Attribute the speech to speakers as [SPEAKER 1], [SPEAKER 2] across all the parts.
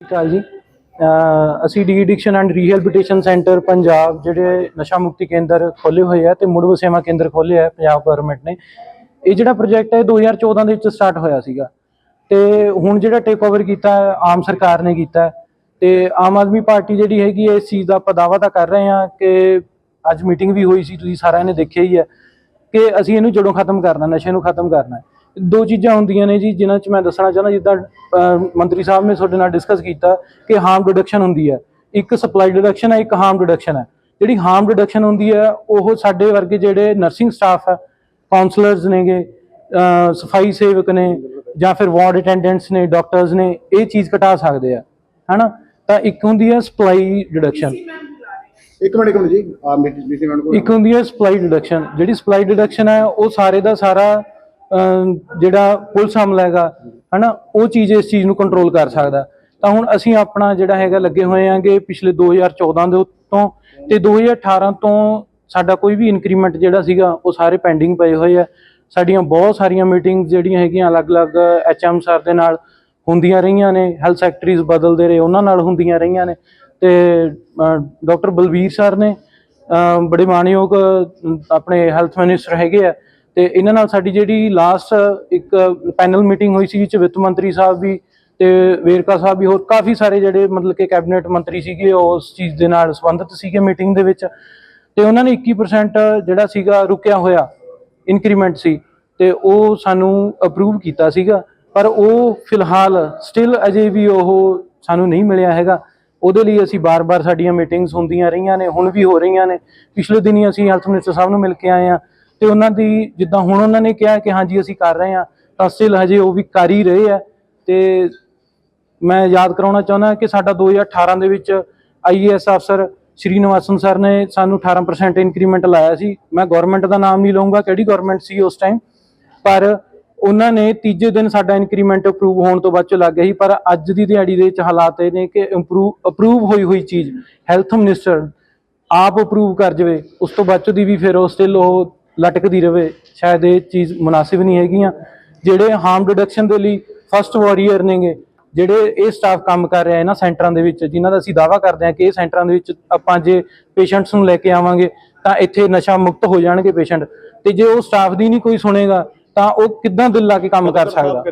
[SPEAKER 1] ਕਾਲ ਜੀ? ਅਸੀਂ de-addiction and rehabilitation centre Punjab ਜਿਹੜੇ ਨਸ਼ਾ ਮੁਕਤੀ ਕੇਂਦਰ ਖੋਲੇ ਹੋਏ ਆ ਤੇ ਮੁੜ ਵਸੇਵਾ ਕੇਂਦਰ ਖੋਲੇ ਆ ਪੰਜਾਬ ਗਵਰਨਮੈਂਟ ਨੇ। ਇਹ ਜਿਹੜਾ ਪ੍ਰੋਜੈਕਟ ਹੈ 2014 ਦੇ ਵਿੱਚ ਸਟਾਰਟ ਹੋਇਆ ਸੀਗਾ। ਤੇ ਹੁਣ ਜਿਹੜਾ ਟੇਕ ਓਵਰ ਕੀਤਾ ਆਮ ਸਰਕਾਰ ਨੇ ਕੀਤਾ ਤੇ ਆਮ ਆਦਮੀ ਪਾਰਟੀ ਜਿਹੜੀ ਹੈਗੀ ਹੈ ਇਸ ਚੀਜ਼ ਦਾ ਆਪਾਂ ਦਾਅਵਾ ਤਾਂ ਕਰ ਰਹੇ ਹਾਂ ਕਿ ਅੱਜ ਮੀਟਿੰਗ ਵੀ ਹੋਈ ਸੀ, ਤੁਸੀਂ ਸਾਰਿਆਂ ਨੇ ਦੇਖਿਆ ਹੀ ਹੈ ਕਿ ਅਸੀਂ ਇਹਨੂੰ ਜੜੋਂ ਖਤਮ ਕਰਨਾ, ਨਸ਼ੇ ਨੂੰ ਖਤਮ ਕਰਨਾ। ਦੋ ਚੀਜ਼ਾਂ ਹੁੰਦੀਆਂ ਨੇ ਜੀ ਜਿਨ੍ਹਾਂ 'ਚ ਮੈਂ ਦੱਸਣਾ ਚਾਹੁੰਦਾ ਜਿੱਦਾਂ ਮੰਤਰੀ ਸਾਹਿਬ ਨੇ ਤੁਹਾਡੇ ਨਾਲ ਡਿਸਕਸ ਕੀਤਾ ਕਿ ਹਾਰਮ ਰਿਡਕਸ਼ਨ ਹੁੰਦੀ ਹੈ। ਇੱਕ ਸਪਲਾਈ ਰਿਡਕਸ਼ਨ ਹੈ ਇੱਕ ਹਾਰਮ ਰਿਡਕਸ਼ਨ ਹੈ। ਜਿਹੜੀ ਹਾਰਮ ਰਿਡਕਸ਼ਨ ਹੁੰਦੀ ਹੈ ਉਹ ਸਾਡੇ ਵਰਗੇ ਜਿਹੜੇ ਨਰਸਿੰਗ ਸਟਾਫ ਹੈ ਕਾਉਂਸਲਰਸ ਨੇਗੇ ਸਫ਼ਾਈ ਸੇਵਕ ਨੇ ਜਾਂ ਫਿਰ ਵਾਰਡ ਅਟੈਂਡੈਂਟਸ ਨੇ ਡਾਕਟਰਸ ਨੇ ਇਹ ਚੀਜ਼ ਘਟਾ ਸਕਦੇ ਆ। ਹਨਾ? ਤਾਂ ਇੱਕ ਹੁੰਦੀ ਹੈ ਸਪਲਾਈ ਰਿਡਕਸ਼ਨ
[SPEAKER 2] ਇੱਕ ਮਿੰਟ ਇੱਕ ਮਿੰਟ ਜੀ। ਆ ਮੀਟਿੰਗ ਬੀਸੀ ਮੈਡਮ ਕੋਲ
[SPEAKER 1] ਇੱਕ ਹੁੰਦੀ ਹੈ ਸਪਲਾਈ ਡਿਡਕਸ਼ਨ ਜਿਹੜੀ ਸਪਲਾਈ ਡਿਡਕਸ਼ਨ ਹੈ ਉਹ ਸਾਰੇ ਦਾ ਸਾਰਾ ਜਿਹੜਾ ਪੁਲਿਸ ਹਮਲਾ ਹੈਗਾ, ਹਨਾ, ਉਹ ਚੀਜ਼ ਇਸ ਚੀਜ਼ ਨੂੰ ਕੰਟਰੋਲ ਕਰ ਸਕਦਾ। ਤਾਂ ਹੁਣ ਅਸੀਂ ਆਪਣਾ ਜਿਹੜਾ ਹੈਗਾ ਲੱਗੇ ਹੋਏ ਆਂਗੇ ਪਿਛਲੇ 2014 ਦੇ ਉੱਤੋਂ ਤੇ 2018 ਤੋਂ ਸਾਡਾ ਕੋਈ ਵੀ ਇਨਕਰੀਮੈਂਟ ਜਿਹੜਾ ਸੀਗਾ, ਉਹ ਸਾਰੇ ਪੈਂਡਿੰਗ ਪਏ ਹੋਏ ਆ। ਸਾਡੀਆਂ ਬਹੁਤ ਸਾਰੀਆਂ ਮੀਟਿੰਗ ਜਿਹੜੀਆਂ ਹੈਗੀਆਂ, ਅਲੱਗ-ਅਲੱਗ ਐਚਐਮ ਸਰ ਦੇ ਨਾਲ ਹੁੰਦੀਆਂ ਰਹੀਆਂ ਨੇ ਹੈਲਥ ਸੈਕਟਰੀਜ਼ ਬਦਲਦੇ ਰਹੇ, ਉਹਨਾਂ ਨਾਲ ਹੁੰਦੀਆਂ ਰਹੀਆਂ ਨੇ। ਤੇ ਡਾਕਟਰ ਬਲਵੀਰ ਸਰ ਨੇ ਬੜੇ ਮਾਣਯੋਗ ਆਪਣੇ ਹੈਲਥ ਮਿਨਿਸਟਰ ਹੈਗੇ ਆ। ਤੇ ਇਹਨਾਂ ਨਾਲ ਸਾਡੀ ਜਿਹੜੀ ਲਾਸਟ ਇੱਕ ਪੈਨਲ ਮੀਟਿੰਗ ਹੋਈ ਸੀ ਜਿਸ 'ਚ ਵਿੱਤ ਮੰਤਰੀ ਸਾਹਿਬ ਵੀ ਤੇ ਵੇਰਕਾ ਸਾਹਿਬ ਵੀ ਹੋਰ ਕਾਫੀ ਸਾਰੇ ਜਿਹੜੇ ਮਤਲਬ ਕਿ ਕੈਬਨਿਟ ਮੰਤਰੀ ਸੀਗੇ, ਉਹ ਉਸ ਚੀਜ਼ ਦੇ ਨਾਲ ਸੰਬੰਧਿਤ ਸੀਗੇ ਮੀਟਿੰਗ ਦੇ ਵਿੱਚ ਤੇ ਉਹਨਾਂ ਨੇ 21% ਜਿਹੜਾ ਸੀਗਾ ਰੁਕਿਆ ਹੋਇਆ ਇਨਕਰੀਮੈਂਟ ਸੀ ਤੇ ਉਹ ਸਾਨੂੰ ਅਪਰੂਵ ਕੀਤਾ ਸੀਗਾ, ਪਰ ਉਹ ਫਿਲਹਾਲ ਸਟਿਲ ਅਜੇ ਵੀ ਉਹ ਸਾਨੂੰ ਨਹੀਂ ਮਿਲਿਆ ਹੈਗਾ। ਉਹਦੇ ਲਈ ਅਸੀਂ ਬਾਰ-ਬਾਰ ਸਾਡੀਆਂ ਮੀਟਿੰਗਸ ਹੁੰਦੀਆਂ ਰਹੀਆਂ ਨੇ, ਹੁਣ ਵੀ ਹੋ ਰਹੀਆਂ ਨੇ। ਪਿਛਲੇ ਦਿਨੀ ਅਸੀਂ ਹੈਲਥ ਮਿਨਿਸਟਰ ਸਾਹਿਬ ਨੂੰ ਮਿਲ ਕੇ ਆਏ ਆ ਤੇ ਉਹਨਾਂ ਦੀ ਜਿੱਦਾਂ ਹੁਣ ਉਹਨਾਂ ਨੇ ਕਿਹਾ ਕਿ ਹਾਂਜੀ, ਅਸੀਂ ਕਰ ਰਹੇ ਆ ਤਾਂ ਸਟਿਲ ਹਜੇ ਉਹ ਵੀ ਕਰ ਹੀ ਰਹੇ ਆ। ਤੇ ਮੈਂ ਯਾਦ ਕਰਾਉਣਾ ਚਾਹੁੰਦਾ ਕਿ ਸਾਡਾ 2018 ਦੇ ਵਿੱਚ ਆਈਏਐਸ ਅਫਸਰ ਸ਼੍ਰੀ ਨਿਵਾਸਨ ਸਰ ਨੇ ਸਾਨੂੰ 18% ਇਨਕਰੀਮੈਂਟ ਲਾਇਆ ਸੀ। ਮੈਂ ਗਵਰਨਮੈਂਟ ਦਾ ਨਾਮ ਨਹੀਂ ਲਵਾਂਗਾ ਕਿਹੜੀ ਗਵਰਨਮੈਂਟ ਸੀ ਉਸ ਟਾਈਮ ਪਰ ਉਹਨਾਂ ਨੇ ਤੀਜੇ ਦਿਨ ਸਾਡਾ ਇਨਕਰੀਮੈਂਟ ਅਪਰੂਵ ਹੋਣ ਤੋਂ ਬਾਅਦ ਚ ਲੱਗ ਗਿਆ ਸੀ। ਪਰ ਅੱਜ ਦੀ ਦਿਹਾੜੀ ਦੇ ਵਿੱਚ ਹਾਲਾਤ ਇਹ ਨੇ ਕਿ ਇੰਪਰੂਵ ਅਪਰੂਵ ਹੋਈ ਹੋਈ ਚੀਜ਼ ਹੈਲਥ ਮਿਨਿਸਟਰ ਆਪ ਅਪਰੂਵ ਕਰ ਜਵੇ, ਉਸ ਤੋਂ ਬਾਅਦ 'ਚ ਦੀ ਵੀ ਫਿਰ ਉਹ ਸਟਿਲ ਉਹ ਲਟਕਦੀ ਰਵੇ। ਸ਼ਾਇਦ ਇਹ ਚੀਜ਼ ਮੁਨਾਸਿਬ ਨਹੀਂ ਹੈਗੀਆਂ। ਜਿਹੜੇ ਹਾਰਮ ਰਿਡਕਸ਼ਨ ਦੇ ਲਈ ਫਸਟ ਵਾਰੀਅਰ ਨੇਗੇ ਜਿਹੜੇ ਇਹ ਸਟਾਫ ਕੰਮ ਕਰ ਰਿਹਾ ਇਹਨਾਂ ਸੈਂਟਰਾਂ ਦੇ ਵਿੱਚ ਜਿਨ੍ਹਾਂ ਦਾ ਅਸੀਂ ਦਾਵਾ ਕਰਦੇ ਹਾਂ ਕਿ ਇਹ ਸੈਂਟਰਾਂ ਦੇ ਵਿੱਚ ਆਪਾਂ ਜੇ ਪੇਸ਼ੈਂਟਸ ਨੂੰ ਲੈ ਕੇ ਆਵਾਂਗੇ ਤਾਂ ਇੱਥੇ ਨਸ਼ਾ ਮੁਕਤ ਹੋ ਜਾਣਗੇ ਪੇਸ਼ੈਂਟ ਤੇ ਜੇ ਉਹ ਸਟਾਫ ਦੀ ਨਹੀਂ ਕੋਈ ਸੁਣੇਗਾ ਤਾਂ ਉਹ ਕਿੱਦਾਂ ਦਿਲ ਲਾ ਕੇ ਕੰਮ ਕਰ ਸਕਦਾ?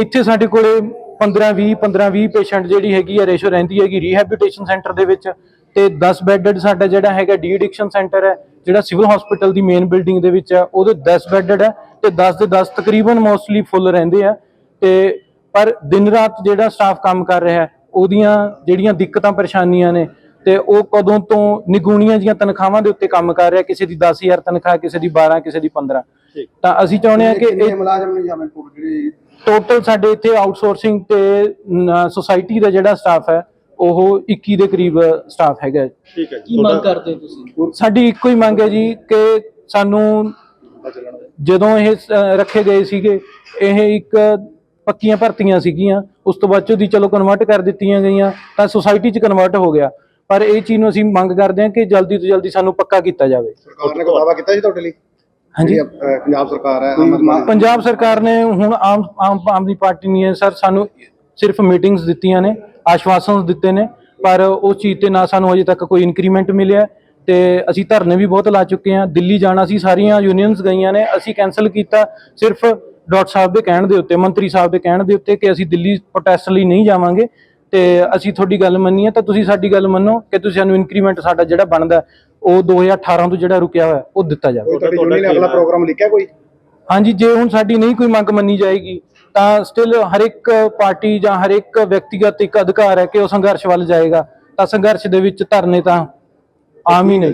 [SPEAKER 1] ਇੱਥੇ ਸਾਡੇ ਕੋਲੇ 15 20 15 20 ਪੇਸ਼ੈਂਟ ਜਿਹੜੀ ਹੈਗੀ ਹੈ ਰੇਸ਼ੋ ਰਹਿੰਦੀ ਹੈਗੀ ਰੀਹੈਬਿਲਿਟੇਸ਼ਨ ਸੈਂਟਰ ਦੇ ਵਿੱਚ ਤੇ 10 ਬੈੱਡਡ ਸਾਡਾ ਜਿਹੜਾ ਹੈਗਾ ਡੀ ਐਡਿਕਸ਼ਨ ਸੈਂਟਰ ਹੈ ਜਿਹੜਾ ਸਿਵਲ ਹਸਪੀਟਲ ਦੀ ਮੇਨ ਬਿਲਡਿੰਗ ਦੇ ਵਿੱਚ ਹੈ ਉਹਦੇ 10 ਬੈੱਡਡ ਹੈ ਤੇ 10 ਦੇ 10 ਤਕਰੀਬਨ ਮੋਸਟਲੀ ਫੁੱਲ ਰਹਿੰਦੇ ਆ ਤੇ ਪਰ ਦਿਨ ਰਾਤ ਜਿਹੜਾ ਸਟਾਫ ਕੰਮ ਕਰ ਰਿਹਾ ਹੈ ਉਹਦੀਆਂ ਜਿਹੜੀਆਂ ਦਿੱਕਤਾਂ ਪਰੇਸ਼ਾਨੀਆਂ ਨੇ ਤੇ ਉਹ ਕਦੋਂ ਤੋਂ ਨਿਗੂਣੀਆਂ ਜੀਆਂ ਤਨਖਾਹਾਂ ਦੇ ਉੱਤੇ ਕੰਮ ਕਰ ਰਿਹਾ ਕਿਸੇ ਦੀ 10000 ਤਨਖਾਹ ਕਿਸੇ ਦੀ 12 ਕਿਸੇ ਦੀ 15
[SPEAKER 3] ਠੀਕ।
[SPEAKER 1] ਤਾਂ ਅਸੀਂ ਚਾਹੁੰਦੇ ਹਾਂ ਕਿ ਇਹ
[SPEAKER 2] ਮੁਲਾਜ਼ਮ ਨੇ ਜਾਂ ਮੈਂ ਕੋਲ ਜਿਹੜੀ
[SPEAKER 1] ਟੋਟਲ ਸਾਡੇ ਇੱਥੇ ਆਊਟਸੋਰਸਿੰਗ ਤੇ ਸੋਸਾਇਟੀ ਦਾ ਜਿਹੜਾ ਸਟਾਫ ਹੈ ਉਹ 21 ਦੇ ਕਰੀਬ ਸਟਾਫ ਹੈਗਾ।
[SPEAKER 3] ਠੀਕ ਹੈ
[SPEAKER 4] ਕੀ ਮੰਗ ਕਰਦੇ ਤੁਸੀਂ?
[SPEAKER 1] ਸਾਡੀ ਇੱਕੋ ਹੀ ਮੰਗ ਹੈ ਜੀ ਕਿ ਸਾਨੂੰ ਜਦੋਂ ਇਹ ਰੱਖੇ ਗਏ ਸੀਗੇ ਇਹ ਇੱਕ ਪੱਕੀਆਂ ਭਰਤੀਆਂ ਸੀਗੀਆਂ ਉਸ ਤੋਂ ਬਾਅਦ 'ਚ ਉਹਦੀ ਚਲੋ ਕਨਵਰਟ ਕਰ ਦਿੱਤੀਆਂ ਗਈਆਂ ਤਾਂ ਸੁਸਾਇਟੀ 'ਚ ਕਨਵਰਟ ਹੋ ਗਿਆ। ਪਰ ਇਹ ਚੀਜ਼ ਨੂੰ ਅਸੀਂ ਮੰਗ ਕਰਦੇ ਹਾਂ ਕਿ ਜਲਦੀ ਤੋਂ ਜਲਦੀ ਸਾਨੂੰ ਪੱਕਾ ਕੀਤਾ ਜਾਵੇ।
[SPEAKER 2] ਸਰਕਾਰ ਨੇ ਕੋਈ ਦਾਅਵਾ ਕੀਤਾ ਜੀ ਤੁਹਾਡੇ ਲਈ?
[SPEAKER 1] ਹਾਂਜੀ।
[SPEAKER 2] ਪੰਜਾਬ ਸਰਕਾਰ ਹੈ
[SPEAKER 1] ਪੰਜਾਬ ਸਰਕਾਰ ਨੇ ਹੁਣ ਆਮ ਆਮ ਆਦਮੀ ਪਾਰਟੀ ਨੇ ਸਰ ਸਾਨੂੰ ਸਿਰਫ ਮੀਟਿੰਗਸ ਦਿੱਤੀਆਂ ਨੇ ਆਸ਼ਵਾਸਨ ਦਿੱਤੇ ਨੇ ਪਰ ਉਸ ਚੀਜ਼ ਤੇ ਨਾ ਸਾਨੂੰ ਅਜੇ ਤੱਕ ਕੋਈ ਇਨਕਰੀਮੈਂਟ ਮਿਲਿਆ ਤੇ ਅਸੀਂ ਧਰਨੇ ਵੀ ਬਹੁਤ ਲਾ ਚੁੱਕੇ ਹਾਂ ਦਿੱਲੀ ਜਾਣਾ ਸੀ ਸਾਰੀਆਂ ਯੂਨੀਅਨਸ ਗਈਆਂ ਨੇ ਅਸੀਂ ਕੈਨਸਲ ਕੀਤਾ ਸਿਰਫ ਡਾਕਟਰ ਸਾਹਿਬ ਦੇ ਕਹਿਣ ਦੇ ਉੱਤੇ ਮੰਤਰੀ ਸਾਹਿਬ ਦੇ ਕਹਿਣ ਦੇ ਉੱਤੇ ਕਿ ਅਸੀਂ ਦਿੱਲੀ ਪ੍ਰੋਟੈਸਟ ਲਈ ਨਹੀਂ ਜਾਵਾਂਗੇ ਤੇ ਅਸੀਂ ਤੁਹਾਡੀ ਗੱਲ ਮੰਨੀ ਹੈ ਤਾਂ ਤੁਸੀਂ ਸਾਡੀ ਗੱਲ ਮੰਨੋ ਕਿ ਤੁਸੀਂ ਸਾਨੂੰ ਇਨਕਰੀਮੈਂਟ ਸਾਡਾ ਜਿਹੜਾ ਬਣਦਾ ਉਹ 2018 ਤੋਂ ਜਿਹੜਾ ਰੁਕਿਆ ਹੋਇਆ ਉਹ ਦਿੱਤਾ ਜਾਵੇ।
[SPEAKER 2] ਤੁਹਾਡੀ ਯੂਨੀਅਨ ਨੇ ਅਗਲਾ ਪ੍ਰੋਗਰਾਮ ਲਿਖਿਆ ਕੋਈ?
[SPEAKER 1] ਹਾਂਜੀ ਜੇ ਹੁਣ ਸਾਡੀ ਨਹੀਂ ਕੋਈ ਮੰਗ ਮੰਨੀ ਜਾਏਗੀ ਤਾਂ ਸਟਿਲ ਹਰ ਇੱਕ ਪਾਰਟੀ ਜਾਂ ਹਰ ਇੱਕ ਵਿਅਕਤੀਗਤ ਇੱਕ ਅਧਿਕਾਰ ਹੈ ਕਿ ਉਹ ਸੰਘਰਸ਼ ਵੱਲ ਜਾਏਗਾ। ਤਾਂ ਸੰਘਰਸ਼ ਦੇ ਵਿੱਚ ਧਰਨੇ ਤਾਂ ਆਮ ਹੀ ਨੇ